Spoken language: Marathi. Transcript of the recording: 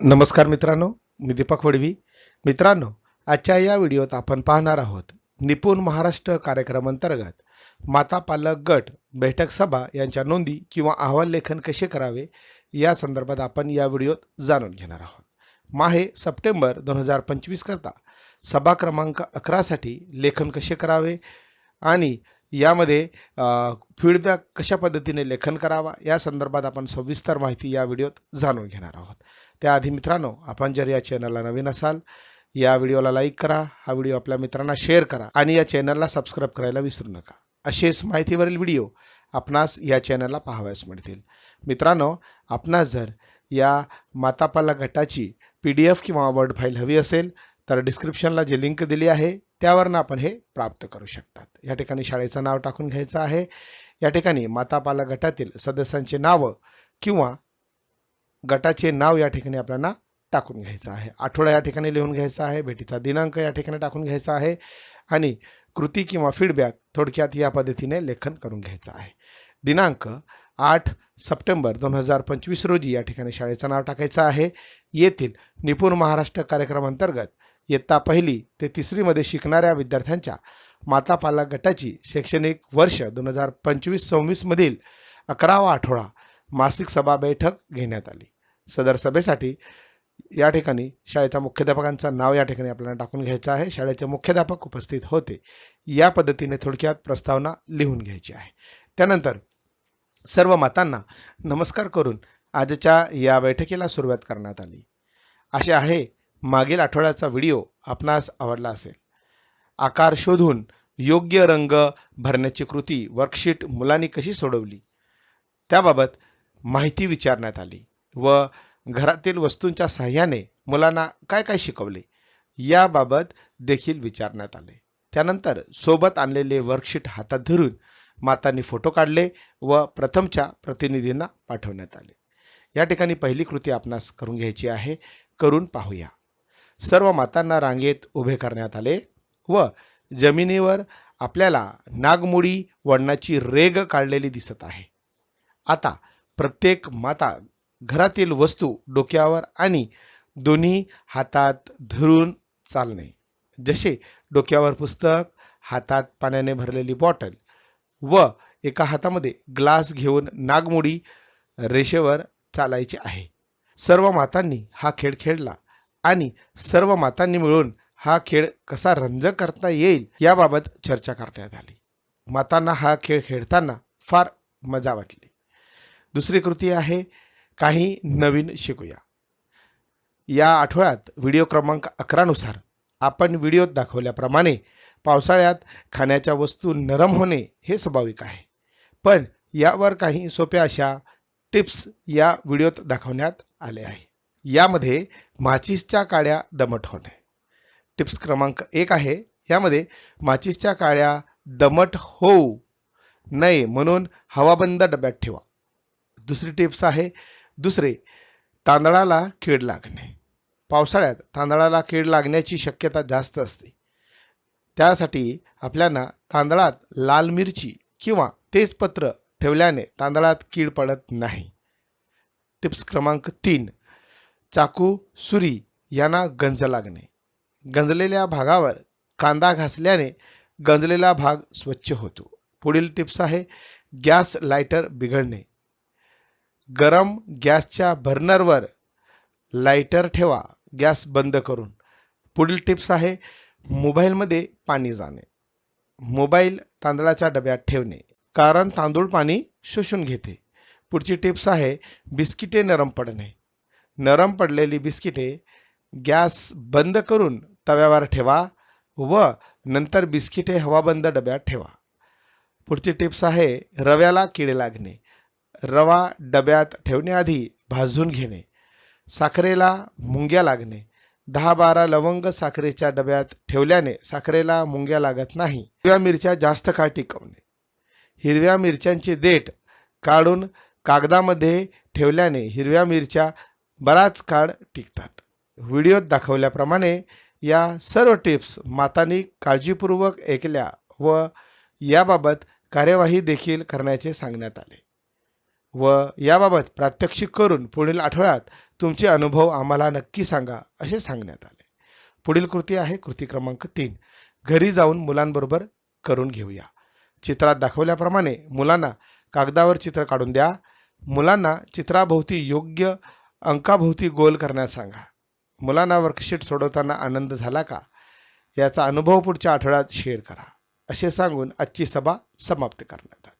नमस्कार मित्रांनो मी दीपक वडवी. मित्रांनो आजच्या या व्हिडिओत आपण पाहणार आहोत निपुण महाराष्ट्र कार्यक्रम अंतर्गत माता पालक गट बैठक सभा यांच्या नोंदी किंवा अहवाल लेखन कसे करावे या संदर्भात आपण या व्हिडिओत जाणून घेणार आहोत. माहे सप्टेंबर दोन हजार पंचवीस करता सभा क्रमांक अकरासाठी लेखन कसे करावे आणि यामध्ये फीडबॅक कशा पद्धतीने लेखन करावा या संदर्भात आपण सविस्तर माहिती या व्हिडिओत जाणून घेणार आहोत. त्याआधी मित्रांनो आपण जर या चॅनलला नवीन असाल या व्हिडिओला लाईक करा हा व्हिडिओ आपल्या मित्रांना शेअर करा आणि या चॅनलला सबस्क्राईब करायला विसरू नका. असेच माहितीवरील व्हिडिओ आपणास या चॅनलला पाहावयास मिळतील. मित्रांनो आपणास जर या मातापाला गटाची पी डी एफ किंवा वर्ड फाईल हवी असेल तर डिस्क्रिप्शनला जी लिंक दिली आहे त्यावरनं आपण हे प्राप्त करू शकतात. या ठिकाणी शाळेचं नाव टाकून घ्यायचं आहे. या ठिकाणी मातापाला गटातील सदस्यांचे नावं किंवा गटाचे नाव या ठिकाणी आपल्याला टाकून घ्यायचं आहे. आठवडा या ठिकाणी लिहून घ्यायचा आहे भेटीचा दिनांक या ठिकाणी टाकून घ्यायचा आहे आणि कृती किंवा फीडबॅक थोडक्यात या पद्धतीने लेखन करून घ्यायचं आहे. दिनांक आठ सप्टेंबर दोन हजार पंचवीस रोजी या ठिकाणी शाळेचं नाव टाकायचं आहे. येथील निपुण महाराष्ट्र कार्यक्रमांतर्गत इयत्ता पहिली ते तिसरीमध्ये शिकणाऱ्या विद्यार्थ्यांच्या माता पालक गटाची शैक्षणिक वर्ष दोन हजार पंचवीस सव्वीसमधील अकरावा आठवडा मासिक सभा बैठक घेण्यात आली. सदर सभेसाठी या ठिकाणी शाळेच्या मुख्याध्यापकांचं नाव या ठिकाणी आपल्याला टाकून घ्यायचं आहे. शाळेचे मुख्याध्यापक उपस्थित होते. या पद्धतीने थोडक्यात प्रस्तावना लिहून घ्यायची आहे. त्यानंतर सर्व मातांना नमस्कार करून आजच्या या बैठकीला सुरुवात करण्यात आली. असे आहे मागील आठवड्याचा व्हिडिओ आपणास आवडला असेल. आकार शोधून योग्य रंग भरण्याची कृती वर्कशीट मुलांनी कशी सोडवली? त्याबाबत माहिती विचारण्यात आली व घरातील वस्तूंच्या सहाय्याने मुलांना काय काय शिकवले याबाबत देखील विचारण्यात आले. त्यानंतर सोबत आणलेले वर्कशीट हातात धरून मातांनी फोटो काढले व प्रथमच्या प्रतिनिधींना पाठवण्यात आले. या ठिकाणी पहिली कृती आपणास करून घ्यायची आहे. करून पाहूया. सर्व मातांना रांगेत उभे करण्यात आले व जमिनीवर आपल्याला नागमोडी वडणाची रेग काढलेली दिसत आहे. आता प्रत्येक माता घरातील वस्तू डोक्यावर आणि दोन्ही हातात धरून चालणे. जसे डोक्यावर पुस्तक हातात पाण्याने भरलेली बॉटल व एका हातामध्ये ग्लास घेऊन नागमोडी रेषेवर चालायचे आहे. सर्व मातांनी हा खेळ खेळला आणि सर्व मातांनी मिळून हा खेळ कसा रंजक करता येईल याबाबत चर्चा करण्यात आली. मातांना हा खेळ खेळताना फार मजा वाटली. दुसरी कृती आहे काही नवीन शिकूया. या आठवड्यात व्हिडिओ क्रमांक अकरानुसार आपण व्हिडिओत दाखवल्याप्रमाणे पावसाळ्यात खाण्याच्या वस्तू नरम होणे हे स्वाभाविक आहे. पण यावर काही सोप्या अशा टिप्स या व्हिडिओत दाखवण्यात आले आहे. यामध्ये माचीसच्या काड्या दमट होणे. टिप्स क्रमांक एक आहे यामध्ये माचीसच्या काड्या दमट होऊ नये म्हणून हवाबंद डब्यात ठेवा. दुसरी टिप्स आहे. दुसरे तांदळाला कीड लागणे. पावसाळ्यात तांदळाला कीड लागण्याची शक्यता जास्त असते. त्यासाठी आपल्याला तांदळात लाल मिरची किंवा तेजपत्र ठेवल्याने तांदळात कीड पडत नाही. टिप्स क्रमांक तीन चाकू सुरी यांना गंज लागणे. गंजलेल्या भागावर कांदा घासल्याने गंजलेला भाग स्वच्छ होतो. पुढील टिप्स आहे गॅस लायटर बिघडणे. गरम गॅसच्या बर्नरवर लायटर ठेवा. गॅस बंद करून. पुढील टिप्स आहे मोबाईलमध्ये पाणी जाणे. मोबाईल तांदळाच्या डब्यात ठेवणे. कारण तांदूळ पाणी शोषून घेते. पुढची टिप्स आहे बिस्किटे नरम पडणे. नरम पडलेली बिस्किटे गॅस बंद करून तव्यावर ठेवा व नंतर बिस्किटे हवाबंद डब्यात ठेवा. पुढची टिप्स आहे रव्याला कीड लागणे. रवा डब्यात ठेवण्याआधी भाजून घेणे साखरेला मुंग्या लागणे दहा बारा लवंग साखरेच्या डब्यात ठेवल्याने साखरेला मुंग्या लागत नाही. हिरव्या मिरच्या जास्त काळ टिकवणे. हिरव्या मिरच्यांचे देठ काढून कागदामध्ये ठेवल्याने हिरव्या मिरच्या बराच काळ टिकतात. व्हिडिओत दाखवल्याप्रमाणे या सर्व टिप्स मातांनी काळजीपूर्वक ऐकल्या व याबाबत कार्यवाही देखील करण्याचे सांगण्यात आले. व याबाबत प्रात्यक्षिक करून पुढील आठवड्यात तुमचे अनुभव आम्हाला नक्की सांगा असे सांगण्यात आले. पुढील कृती आहे कृती क्रमांक तीन. घरी जाऊन मुलांबरोबर करून घेऊया. चित्रात दाखवल्याप्रमाणे मुलांना कागदावर चित्र काढून द्या. मुलांना चित्राभोवती योग्य अंकाभोवती गोल करण्यास सांगा. मुलांना वर्कशीट सोडवताना आनंद झाला का? याचा अनुभव पुढच्या आठवड्यात शेअर करा. असे सांगून आजची सभा समाप्त करण्यात आली.